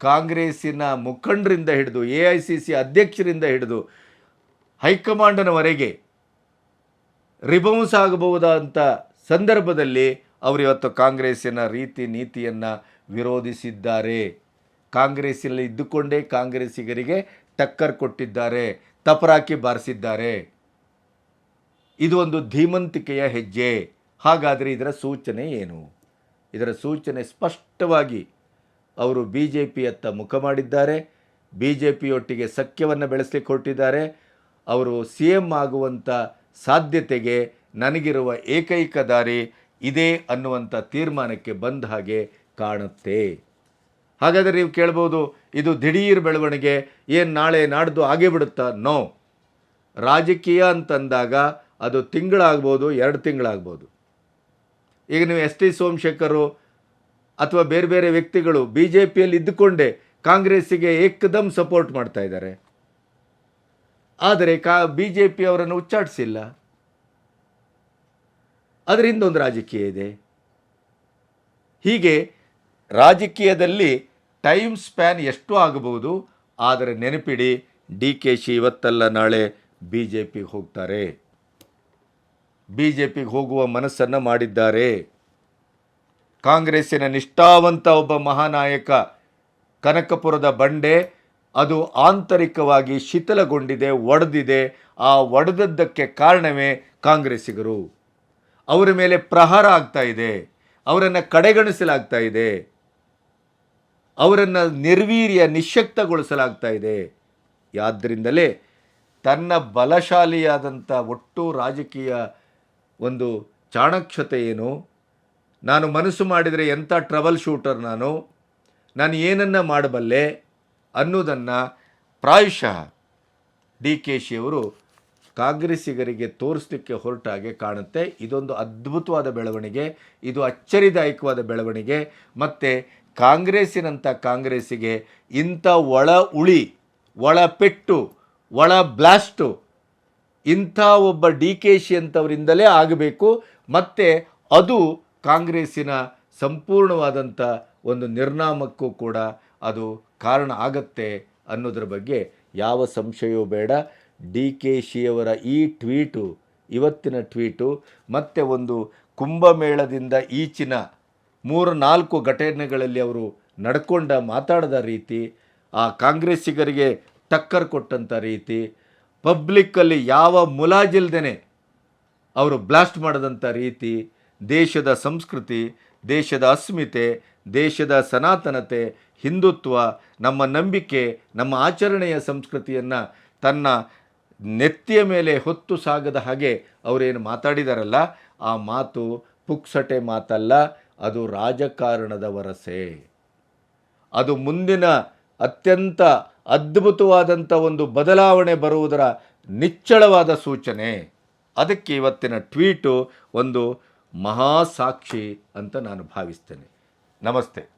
ಕಾಂಗ್ರೆಸ್ಸಿನ ಮುಖಂಡರಿಂದ ಹಿಡಿದು, ಎ ಐ ಸಿ ಸಿ ಅಧ್ಯಕ್ಷರಿಂದ ಹಿಡಿದು ಹೈಕಮಾಂಡನವರೆಗೆ ರಿಬೌನ್ಸ್ ಆಗಬಹುದಾದಂಥ ಸಂದರ್ಭದಲ್ಲಿ ಅವರು ಇವತ್ತು ಕಾಂಗ್ರೆಸ್ಸಿನ ರೀತಿ ನೀತಿಯನ್ನು ವಿರೋಧಿಸಿದ್ದಾರೆ. ಕಾಂಗ್ರೆಸ್ಸಿನಲ್ಲಿ ಇದ್ದುಕೊಂಡೇ ಕಾಂಗ್ರೆಸ್ಸಿಗರಿಗೆ ಟಕ್ಕರ್ ಕೊಟ್ಟಿದ್ದಾರೆ. ತಪರಾಕಿ ಬಾರಿಸಿದ್ದಾರೆ. ಇದು ಒಂದು ಧೀಮಂತಿಕೆಯ ಹೆಜ್ಜೆ. ಹಾಗಾದರೆ ಇದರ ಸೂಚನೆ ಏನು? ಇದರ ಸೂಚನೆ ಸ್ಪಷ್ಟವಾಗಿ ಅವರು ಬಿ ಜೆ ಪಿಯತ್ತ ಮುಖ ಮಾಡಿದ್ದಾರೆ. ಬಿ ಜೆ ಪಿಯೊಟ್ಟಿಗೆ ಸಖ್ಯವನ್ನು ಬೆಳೆಸಲಿಕ್ಕೆ ಅವರು ಸಿ ಎಂ ಆಗುವಂಥ ಸಾಧ್ಯತೆಗೆ ನನಗಿರುವ ಏಕೈಕ ದಾರಿ ಇದೇ ಅನ್ನುವಂಥ ತೀರ್ಮಾನಕ್ಕೆ ಬಂದ ಹಾಗೆ ಕಾಣುತ್ತೆ. ಹಾಗಾದರೆ ನೀವು ಕೇಳ್ಬೋದು, ಇದು ದಿಢೀರ್ ಬೆಳವಣಿಗೆ, ಏನು ನಾಳೆ ನಾಡ್ದು ಆಗೇ ಬಿಡುತ್ತಾ? ನೋ. ರಾಜಕೀಯ ಅಂತಂದಾಗ ಅದು ತಿಂಗಳಾಗ್ಬೋದು, ಎರಡು ತಿಂಗಳಾಗ್ಬೋದು. ಈಗ ನೀವು ಎಸ್ ಟಿ ಸೋಮಶೇಖರು ಅಥವಾ ಬೇರೆ ಬೇರೆ ವ್ಯಕ್ತಿಗಳು ಬಿ ಜೆ ಪಿಯಲ್ಲಿ ಇದ್ದುಕೊಂಡೇ ಕಾಂಗ್ರೆಸ್ಸಿಗೆ ಏಕದಮ್ ಸಪೋರ್ಟ್ ಮಾಡ್ತಾ ಇದ್ದಾರೆ. ಆದರೆ ಕಾ ಬಿ ಜೆ ಪಿ ಅವರನ್ನು ಉಚ್ಚಾಟಿಸಿಲ್ಲ. ಅದರಿಂದ ಒಂದು ರಾಜಕೀಯ ಇದೆ. ಹೀಗೆ ರಾಜಕೀಯದಲ್ಲಿ ಟೈಮ್ ಸ್ಪ್ಯಾನ್ ಎಷ್ಟು ಆಗಬಹುದು, ಆದರೆ ನೆನಪಿಡಿ, ಡಿ ಕೆ ಶಿ ಇವತ್ತಲ್ಲ ನಾಳೆ ಬಿ ಜೆ ಪಿಗೆ ಹೋಗ್ತಾರೆ. ಬಿ ಜೆ ಪಿಗೆ ಹೋಗುವ ಮನಸ್ಸನ್ನು ಮಾಡಿದ್ದಾರೆ. ಕಾಂಗ್ರೆಸ್ಸಿನ ನಿಷ್ಠಾವಂತ ಒಬ್ಬ ಮಹಾನಾಯಕ ಕನಕಪುರದ ಬಂಡೆ, ಅದು ಆಂತರಿಕವಾಗಿ ಶಿಥಿಲಗೊಂಡಿದೆ, ಒಡೆದಿದೆ. ಆ ಒಡೆದದ್ದಕ್ಕೆ ಕಾರಣವೇ ಕಾಂಗ್ರೆಸ್ಸಿಗರು. ಅವರ ಮೇಲೆ ಪ್ರಹಾರ ಆಗ್ತಾ ಇದೆ. ಅವರನ್ನು ಕಡೆಗಣಿಸಲಾಗ್ತಾ ಇದೆ. ಅವರನ್ನು ನಿರ್ವೀರ್ಯ ನಿಶಕ್ತಗೊಳಿಸಲಾಗ್ತಾ ಇದೆ. ಆದ್ದರಿಂದಲೇ ತನ್ನ ಬಲಶಾಲಿಯಾದಂಥ ಒಟ್ಟು ರಾಜಕೀಯ ಒಂದು ಚಾಣಕ್ಷತೆ ಏನು? ನಾನು ಮನಸ್ಸು ಮಾಡಿದರೆ ಎಂಥ ಟ್ರಬಲ್ ಶೂಟರ್ ನಾನು? ನಾನು ಏನನ್ನು ಮಾಡಬಲ್ಲೆ? ಅನ್ನೋದನ್ನು ಪ್ರಾಯಶಃ ಡಿ ಕೆ ಶಿಯವರು ಕಾಂಗ್ರೆಸ್ಸಿಗರಿಗೆ ತೋರಿಸ್ಲಿಕ್ಕೆ ಹೊರಟಾಗೆ ಕಾಣುತ್ತೆ. ಇದೊಂದು ಅದ್ಭುತವಾದ ಬೆಳವಣಿಗೆ. ಇದು ಅಚ್ಚರಿದಾಯಕವಾದ ಬೆಳವಣಿಗೆ. ಮತ್ತು ಕಾಂಗ್ರೆಸ್ಸಿನಂಥ ಕಾಂಗ್ರೆಸ್ಸಿಗೆ ಇಂಥ ಒಳ ಉಳಿ, ಒಳ ಪೆಟ್ಟು, ಒಳ ಬ್ಲಾಸ್ಟು ಇಂಥ ಒಬ್ಬ ಡಿ ಕೆ ಶಿ ಅಂಥವರಿಂದಲೇ ಆಗಬೇಕು. ಮತ್ತು ಅದು ಕಾಂಗ್ರೆಸ್ಸಿನ ಸಂಪೂರ್ಣವಾದಂಥ ಒಂದು ನಿರ್ನಾಮಕ್ಕೂ ಕೂಡ ಅದು ಕಾರಣ ಆಗತ್ತೆ ಅನ್ನೋದ್ರ ಬಗ್ಗೆ ಯಾವ ಸಂಶಯವೂ ಬೇಡ. ಡಿ ಕೆ ಶಿಯವರ ಈ ಟ್ವೀಟು, ಇವತ್ತಿನ ಟ್ವೀಟು, ಮತ್ತು ಒಂದು ಕುಂಭಮೇಳದಿಂದ ಈಚಿನ ಮೂರು, ನಾಲ್ಕು ಘಟನೆಗಳಲ್ಲಿ ಅವರು ನಡ್ಕೊಂಡ ಮಾತಾಡಿದ ರೀತಿ, ಆ ಕಾಂಗ್ರೆಸ್ಸಿಗರಿಗೆ ಟಕ್ಕರ್ ಕೊಟ್ಟಂಥ ರೀತಿ ಪಬ್ಲಿಕ್ಕಲ್ಲಿ ಯಾವ ಮುಲಾಜಿಲ್ದೇ ಅವರು ಬ್ಲಾಸ್ಟ್ ಮಾಡಿದಂಥ ರೀತಿ, ದೇಶದ ಸಂಸ್ಕೃತಿ, ದೇಶದ ಅಸ್ಮಿತೆ, ದೇಶದ ಸನಾತನತೆ, ಹಿಂದುತ್ವ, ನಮ್ಮ ನಂಬಿಕೆ, ನಮ್ಮ ಆಚರಣೆಯ ಸಂಸ್ಕೃತಿಯನ್ನು ತನ್ನ ನೆತ್ತಿಯ ಮೇಲೆ ಹೊತ್ತು ಸಾಗದ ಹಾಗೆ ಅವರೇನು ಮಾತಾಡಿದಾರಲ್ಲ, ಆ ಮಾತು ಪುಕ್ಸಟೆ ಮಾತಲ್ಲ ಅದು ರಾಜಕಾರಣದ ವರಸೆ ಅದು ಮುಂದಿನ ಅತ್ಯಂತ ಅದ್ಭುತವಾದಂಥ ಒಂದು ಬದಲಾವಣೆ ಬರುವುದರ ನಿಚ್ಚಳವಾದ ಸೂಚನೆ. ಅದಕ್ಕೆ ಇವತ್ತಿನ ಟ್ವೀಟು ಒಂದು ಮಹಾಸಾಕ್ಷಿ ಅಂತ ನಾನು ಭಾವಿಸ್ತೇನೆ. ನಮಸ್ತೆ.